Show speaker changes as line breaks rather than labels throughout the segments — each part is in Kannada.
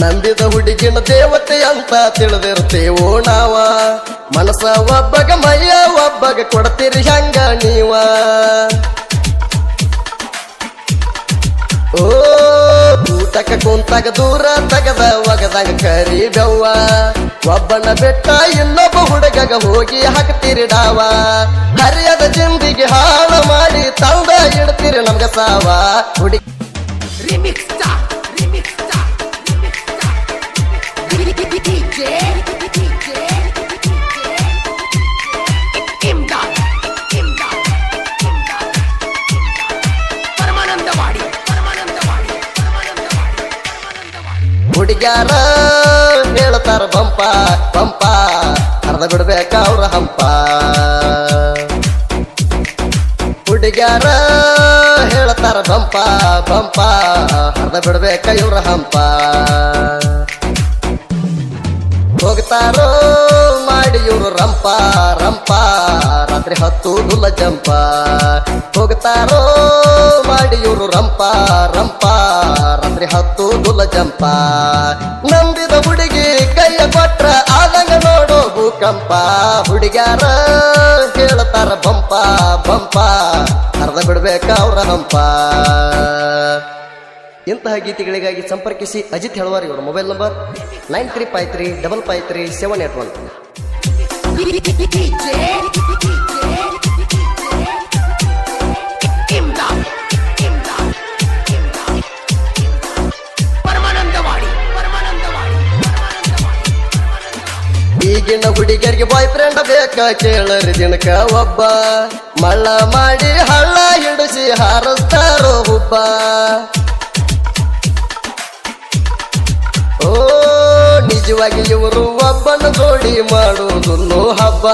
ನಂಬಿದ ಹುಡುಗಿನ ದೇವತೆ ಅಂತ ತಿಳಿದಿರ್ತೇವೋ ನಾವ. ಮನಸ ಒಬ್ಬಗ, ಮೈಯ ಒಬ್ಬಗ ಕೊಡ್ತೀರಿ ಹಂಗ ನೀವ. ಓ, ಊಟಕ ಕುಂತಾಗ ದೂರ ತಗದ ಒಗದಾಗ ಕರಿ ಬೆವ್ವ. ಒಬ್ಬನ ಬೆಟ್ಟ ಇನ್ನೊಬ್ಬ ಹುಡುಗಗ ಹೋಗಿ ಹಾಕ್ತೀರಿ ಡಾವ. ಹರಿಯದ ಜಿಂದಿಗೆ ಹಾಳು ಮಾಡಿ ತಂದ ಇಡ್ತೀರಿ ನಮ್ಗ ಸಾವ. ಹುಡುಗಿ ಹುಡುಗ್ಯಾರ ಹೇಳ್ತಾರ ಬಂಪ ಬಂಪ. ಅರ್ಧ ಬಿಡ್ಬೇಕ ಅವ್ರ ಹಂಪ. ಹುಡುಗ್ಯಾರ ಹೇಳ್ತಾರ ಬಂಪ ಬಂಪ. ಅರ್ಧ ಬಿಡ್ಬೇಕ ಇವ್ರ ಹಂಪ. ಹೋಗ್ತಾರೋ ಮಾಡಿ ಇವ್ರು ರಂಪ ರಂಪ. ರಾತ್ರಿ ಹತ್ತು ದುಲ ಜಂಪ. ಹೋಗ್ತಾರೋ ಮಾಡಿ ಇವ್ರು ರಂಪ ರಂಪ. ರಾತ್ರಿ ಹತ್ತು ದುಲ್ಲ ಜಂಪ ನಂಬಿದ ಹುಡುಗಿ ಕೈಯ ಕೊಟ್ರ ಆದಂಗ ನೋಡೋ ಭೂಕಂಪ ಹುಡುಗ್ಯಾರ ಹೇಳ್ತಾರ ಬಂಪ ಬಂಪ ಅರ್ಧ ಬಿಡ್ಬೇಕ ಅವ್ರ ಹಂಪ ಇಂತಹ ಗೀತೆಗಳಿಗಾಗಿ ಸಂಪರ್ಕಿಸಿ ಅಜಿತ್ ಹೇಳುವಾರ ಇವರ mobile number nine three five
three double five three seven eight one
ಈಗಿನ ಹುಡುಗಿಯರಿಗೆ ಬಾಯ್ ಫ್ರೆಂಡ್ ಬೇಕ ಕೇಳರಿ ದಿನಕ ಒಬ್ಬ. ಮಳ್ಳ ಮಾಡಿ ಹಳ್ಳ ಹಿಡಿಸಿ ಹಾರಿಸ್ತಾರೋ ಹುಬ್ಬ. ಓ, ನಿಜವಾಗಿ ಇವರು ಒಬ್ಬನ ಜೋಡಿ ಮಾಡುವುದನ್ನು ಹಬ್ಬ.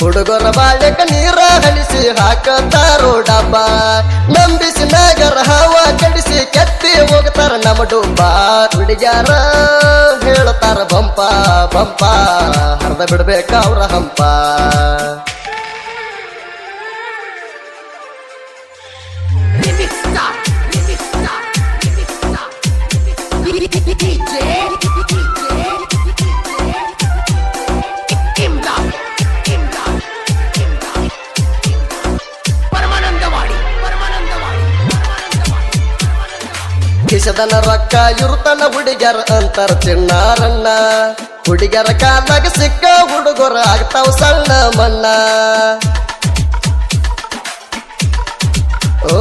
ಹುಡುಗರ ಬಾಳ್ಯಕ ನೀರ ಹಲಿಸಿ ಹಾಕತಾರೋ ಡಬ್ಬ ನಂಬಿಸಿ ನಗರ ಹವ ಕಡಿಸಿ ಕೆತ್ತಿ ಹೋಗ್ತಾರ ನಮ್ಮ ಡುಬ್ಬ ಹುಡುಗ್ಯಾರ ಹೇಳ್ತಾರ ಬಂಪ ಬಂಪ, ಹರ್ದ ಬಿಡ್ಬೇಕ ಅವ್ರ ಹಂಪ. ಕಿಸದನ ರೊಕ್ಕ ಇರುತನ ಹುಡುಗ್ಯಾರ ಅಂತಾರ ಚಿಣ್ಣಾರಣ್ಣ ಹುಡುಗರ ಕಾಲಾಗ ಸಿಕ್ಕ ಹುಡುಗರ ಆಗ್ತಾವ ಸಣ್ಣ ಮಣ್ಣ. ಓ,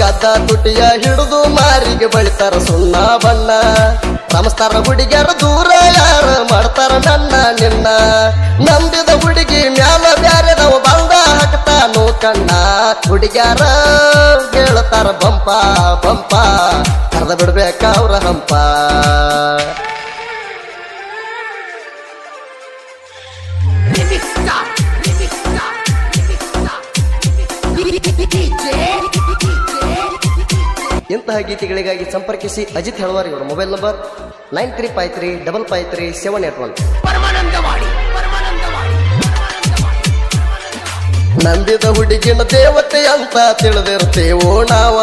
ಗದ್ದ ತುಟಿಯ ಹಿಡಿದು ಮಾರಿಗೆ ಬಳಿತಾರ ಸುಣ್ಣ ಬಣ್ಣ. ನಮಸ್ತಾರ ಹುಡುಗ್ಯಾರ ದೂರ ಯಾರ ಮಾಡ್ತಾರ ನನ್ನ ನಿನ್ನ. ನಂಬಿದ ಹುಡುಗಿ ಮ್ಯಾಲ ನಾವು ಬಂದ ಹಾಕ್ತಾನು ಕಣ್ಣ. ಹುಡುಗ್ಯಾರ ಹೇಳ್ತಾರ ಬಂಪ ಬಂಪ. ಕರೆದ ಬಿಡ್ಬೇಕ ಅವ್ರ ಹಂಪ. ಇಂತಹ ಗೀತೆಗಳಿಗಾಗಿ ಸಂಪರ್ಕಿಸಿ ಅಜಿತ್ ಹೆಳವಾರ್ ಇವರ mobile number nine three five three double five three
seven eight one.
ನಂಬಿದ ಹುಡುಗಿನ ದೇವತೆ ಅಂತ ತಿಳಿದಿರ್ತೇವೋ ನಾವ?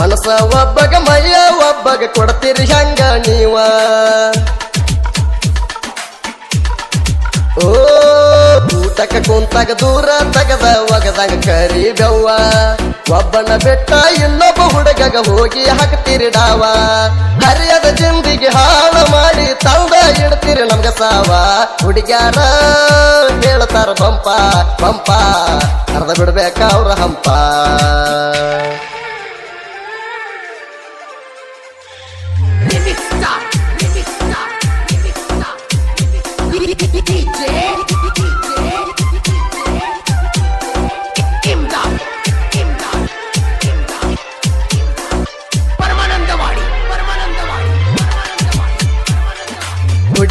ಮನಸ ಒಬ್ಬಗ, ಮೈಯ ಒಬ್ಬಗ ಕೊಡ್ತೀರಿ ಹಂಗ ನೀವ? ಓ ಊಟಕ ಕುಂತಾಗ ದೂರ ತಗದ ಒಗದಾಗ ಕರಿ ಬೆವ್ವ ಒಬ್ಬನ ಬೆಟ್ಟ ಇನ್ನೊಬ್ಬ ಹುಡುಗಗ ಹೋಗಿ ಹಾಕ್ತೀರಿ ಡಾವ ಹರಿಯದ ಜಿಂದಿಗೆ ಹಾಳು ಮಾಡಿ ತಂದ ಇಡ್ತೀರಿ ನಮ್ಗ ಸಾವ ಹುಡುಗ್ಯಾರ ಹೇಳ್ತಾರ ಬಂಪ ಬಂಪ ಅರ್ಧ ಬಿಡ್ಬೇಕ ಅವ್ರ ಹಂಪ
DJ,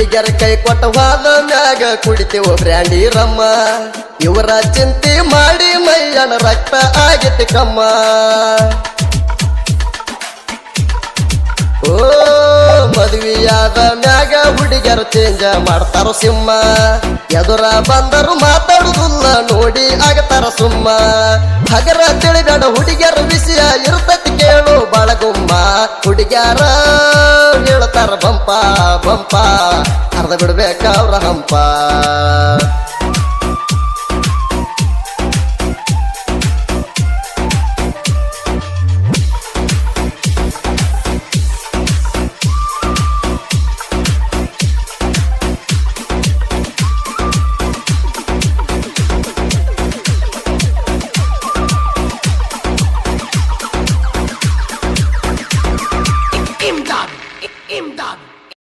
ಹುಡುಗ್ಯರ ಕೈ ಕೊಟ್ಟ ಹೋದ ಮ್ಯಾಗ ಕುಡಿತೇವ ಬ್ರ್ಯಾಂಡಿ ರಮ್ಮ ಇವರ ಚಿಂತೆ ಮಾಡಿ ಮೈಯನ ರಕ್ತ ಆಗೈತಿ ಕಮ್ಮ ಓ ಮದುವೆಯಾದ ಮ್ಯಾಗ ಹುಡುಗ್ಯರು ಚೇಂಜ ಮಾಡ್ತಾರೋ ಸಿಂಹ ಎದುರ ಬಂದರು ಮಾತಾಡುದಿಲ್ಲ ನೋಡಿ ಆಗತಾರ ಸುಮ್ಮ. ಹಗರ ತಿಳಿಬೇಡ ಹುಡುಗಿಯರ ವಿಷಯ ಇರ್ತತಿ ಕೇಳು ಬಾಳಗುಮ್ಮ. ಹುಡುಗ್ಯಾರ ಹೇಳ್ತಾರ ಬಂಪ ಬಂಪ, ಅರ್ಧ ಬಿಡ್ಬೇಕ ಅವ್ರ ಹಂಪ.